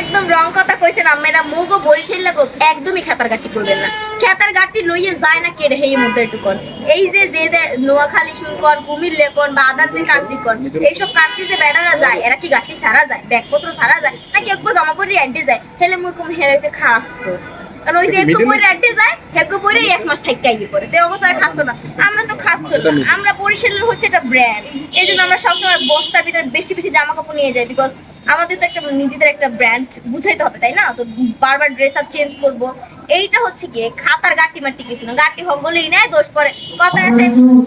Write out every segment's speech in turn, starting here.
একদম রং কথা কইছেন আম্মেরা মুগো বরিশাল লাগো একদমই খেতার গাটি করবেন না। খেতার গাটি লইয়ে যায় না কেড়ে হেই মধ্যে একটুকন এই যে যে নোয়াখালী শুরকন কুমিল্লে কোন বা আদার যে কান্ট্রি কোন এইসব কান্ট্রি যে বেড়ারা যায় এরা কি গাছি ছাড়া যায় ব্যাগপত্র ছাড়া যায় নাকি একটু জমা করে অ্যাডে যায় হেলে মুই কুম হেরে হয়েছে খাস। কারণ ওই যে একটু পরে অ্যাডে যায় হেকু পরে এক মাস থেকে আইবি পরে তো অবস্থা খাচ্ছ না। আমরা তো খাচ্ছ না আমরা বরিশালের হচ্ছে এটা ব্র্যান্ড এই জন্য আমরা সবসময় বস্তার ভিতরে বেশি বেশি জামা কাপড় নিয়ে যাই বিকজ আমাদের তো একটা নিজেদের একটা ব্র্যান্ড বুঝাইতে হবে তাই না? তো বারবার ড্রেস আপ চেঞ্জ করব। এইটা হচ্ছে কি খাতার গাটি মাটি কিছু না। গাটি হগলেই নেয় দোষ পরে কথা আছে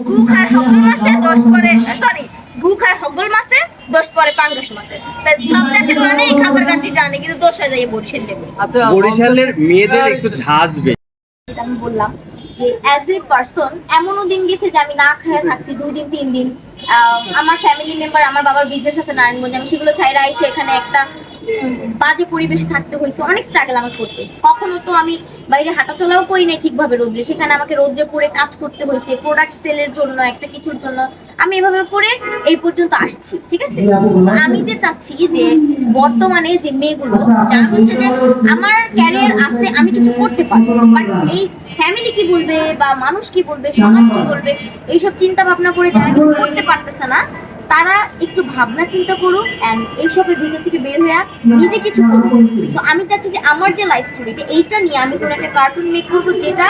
গু খায় হগল মাসে দোষ পরে সরি গু খায় হগল মাসে দোষ পরে পাঙ্গাস মাসে। তাই সব দেশের মানে এই খাতার গাটি জানে কিন্তু দোষ হয়ে যায় বরিশাল লেগে বরিশালের মেয়েদের একটু ঝাঁজ বেশি আমি বললাম যে অ্যাজ এ পার্সন এমনও দিন গেছে যে আমি না খেয়ে থাকছি দুই দিন তিন দিন আমার ফ্যামিলি মেম্বার আমার বাবার বিজনেস আছে নারায়ণগঞ্জ আমি সেগুলো ছাইরা এসে এখানে একটা বাজে পরিবেশে থাকতে হয়েছে, অনেক স্ট্রাগল আমাকে করতে হয়েছে। কখনো তো আমি বাইরে হাঁটাচলাও করি নাই ঠিকভাবে রোদ্রে, সেখানে আমাকে রোদ্রে পরে কাজ করতে হয়েছে প্রোডাক্ট সেলের জন্য, একটা কিছুর জন্য। আমি এভাবে করে এই পর্যন্ত আসছি, ঠিক আছে? আমি যে চাচ্ছি যে বর্তমানে যে মেয়েগুলো, যারা হচ্ছে যে আমার ক্যারিয়ার আছে, আমি কিছু করতে পারব। বাট এই ফ্যামিলি কি বলবে বা মানুষ কি বলবে, সমাজ কি বলবে, এইসব চিন্তা ভাবনা করে যারা কিছু করতে পারতেছে না তারা একটু ভাবনা চিন্তা করুক অ্যান্ড এইসবের ভিতর থেকে বের হয়ে নিজে কিছু করুক। তো আমি চাচ্ছি যে আমার যে লাইফ স্টোরিটা এইটা নিয়ে আমি কোনো একটা কার্টুন মেক করব যেটা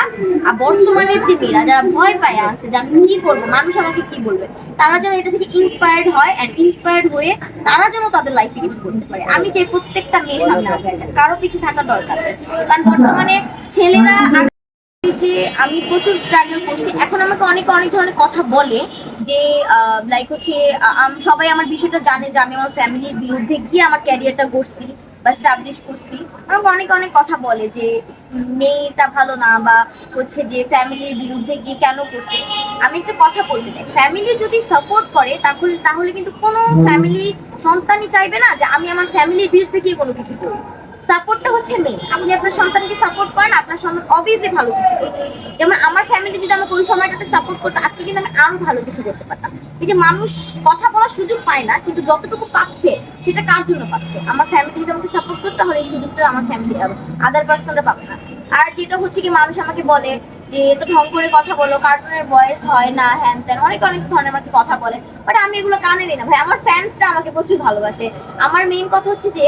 বর্তমানের যে মেয়েরা, যারা ভয় পায় আছে যে আমি কি করব, মানুষ আমাকে কি বলবে, তারা যেন এটা থেকে ইন্সপায়ার্ড হয় অ্যান্ড ইন্সপায়ার্ড হয়ে তারা যেন তাদের লাইফে কিছু করতে পারে। আমি চাই প্রত্যেকটা মেয়ের সামনে আগে কারও পিছু থাকা দরকার। কারণ বর্তমানে ছেলেরা যে আমি প্রচুর স্ট্রাগল করছি, এখন আমাকে অনেকে অনেক ধরনের কথা বলে যে লাইক হচ্ছে সবাই আমার বিষয়টা জানে যে আমি আমার ফ্যামিলির বিরুদ্ধে গিয়ে আমার ক্যারিয়ারটা করছি বা স্টাবলিশ করছি। আমাকে অনেক অনেক কথা বলে যে মেয়েটা ভালো না বা হচ্ছে যে ফ্যামিলির বিরুদ্ধে গিয়ে কেন করছে। আমি একটা কথা বলতে চাই ফ্যামিলি যদি সাপোর্ট করে তাহলে তাহলে কিন্তু কোনো ফ্যামিলি সন্তানই চাইবে না যে আমি আমার ফ্যামিলির বিরুদ্ধে গিয়ে কোনো কিছু করি সাপোর্টটা হচ্ছে মেন আপনি আপনার সন্তানকে সাপোর্ট করেন, আপনার সন্তান অবভিয়াসলি ভালো কিছু করবে। যেমন আমার ফ্যামিলি যদি আমাকে ওই সময়টাতে সাপোর্ট করতো, আজকে কিন্তু আমি আরও ভালো কিছু করতে পারতাম। এই যে মানুষ কথা বলার সুযোগ পায় না, কিন্তু যতটুকু পাচ্ছে, সেটা কার জন্য পাচ্ছে? আমার ফ্যামিলি যদি আমাকে সাপোর্ট করতে, তাহলে এই সুযোগটা আমার ফ্যামিলি আদার পার্সনরা পাবে না। আর যেটা হচ্ছে কি, মানুষ আমাকে বলে যে এত ঢং করে কথা বলো, কার্টুনের বয়স হয় না, হ্যান ত্যান। অনেক অনেক ধরনের আমাকে কথা বলে। বাট আমি এগুলো কানে নিই না। ভাই, আমার ফ্যান্সরা আমাকে প্রচুর ভালোবাসে। আমার মেইন কথা হচ্ছে যে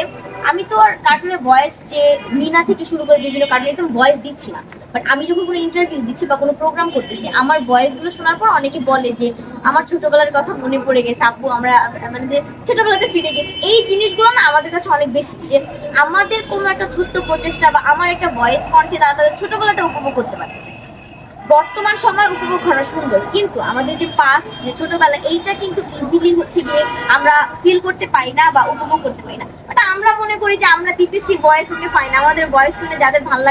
আমি তো আর কার্টুনের ভয়েস যে মিনা থেকে শুরু করে বিভিন্ন কার্টুন একদম ভয়েস দিচ্ছি না। বাট আমি যখন কোনো ইন্টারভিউ দিচ্ছি বা কোনো প্রোগ্রাম করতেছি, আমার ভয়েসগুলো শোনার পর অনেকে বলে যে, আমার ছোটবেলার কথা মনে পড়ে গেছে, আপু, আমরা মানে যে ছোটবেলাতে ফিরে গেছি। এই জিনিসগুলো না আমাদের কাছে অনেক বেশি যে আমাদের কোনো একটা ছোট্ট প্রচেষ্টা বা আমার একটা ভয়েস কণ্ঠে তারা তাদের ছোটবেলাটা উপভোগ করতে পারতেছে। বর্তমান সময় উপভোগ করা সুন্দর। কিন্তু আমাদের যে পাস্ট যে ছোটবেলা, এইটা কিন্তু ইজিলি হচ্ছে গিয়ে আমরা ফিল করতে পারি না বা উপভোগ করতে পারি না। বাট আমরা মনে করি যে আমরা দিতেছি, বয়স ওকে ফাইন আমাদের বয়স শুনে যাদের ভালো